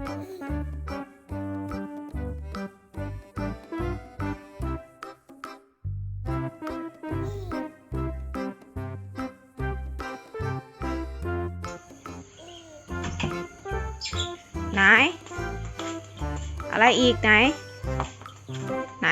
ไหน อะไรอีกไหน ไหน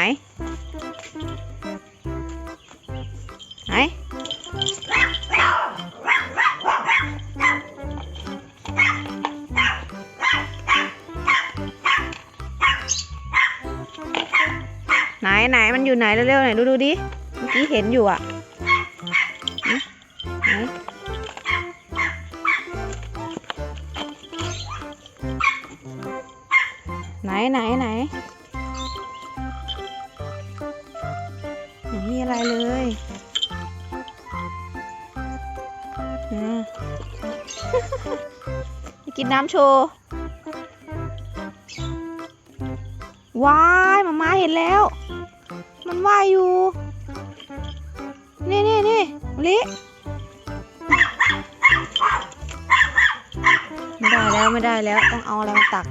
ไหนไหนมันอยู่ไหนเร็วๆไหนดูดูดิเมื่อกี้เห็นอยู่อะไหนไหนไหนไม่มีอะไรเลยอ่าจะกินน้ำโชว์ ว้ายมามาเห็นแล้ว มันว่ายอยู่ นี่นี่นี่ลิไม่ได้แล้วไม่ได้แล้วต้องเอาอะไรมาตัก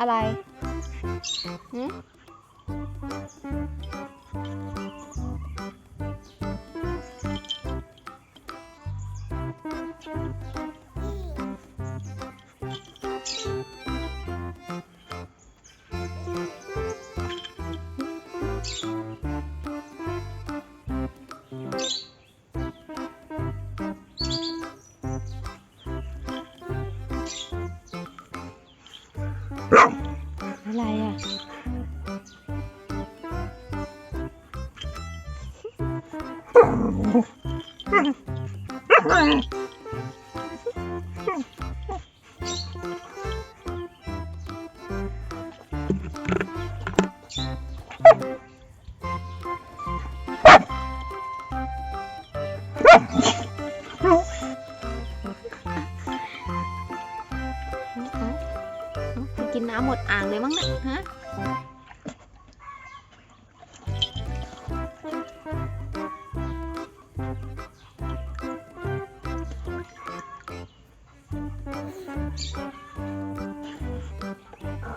อะไร อะไรอะจ กินน้ำหมดอ่างเลยมั้งเนี่ยฮะ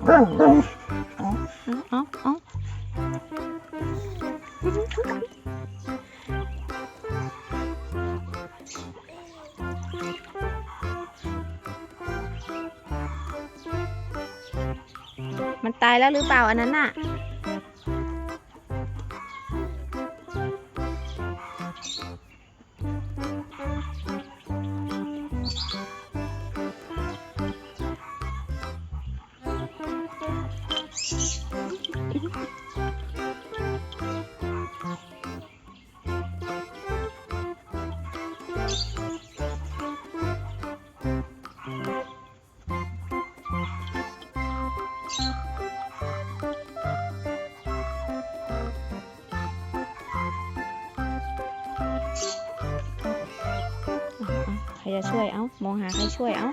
เอาเอาเอา มันตายแล้วหรือเปล่าอันนั้นน่ะ ใครจะช่วย เอ้ามองหาใครช่วย เอ้า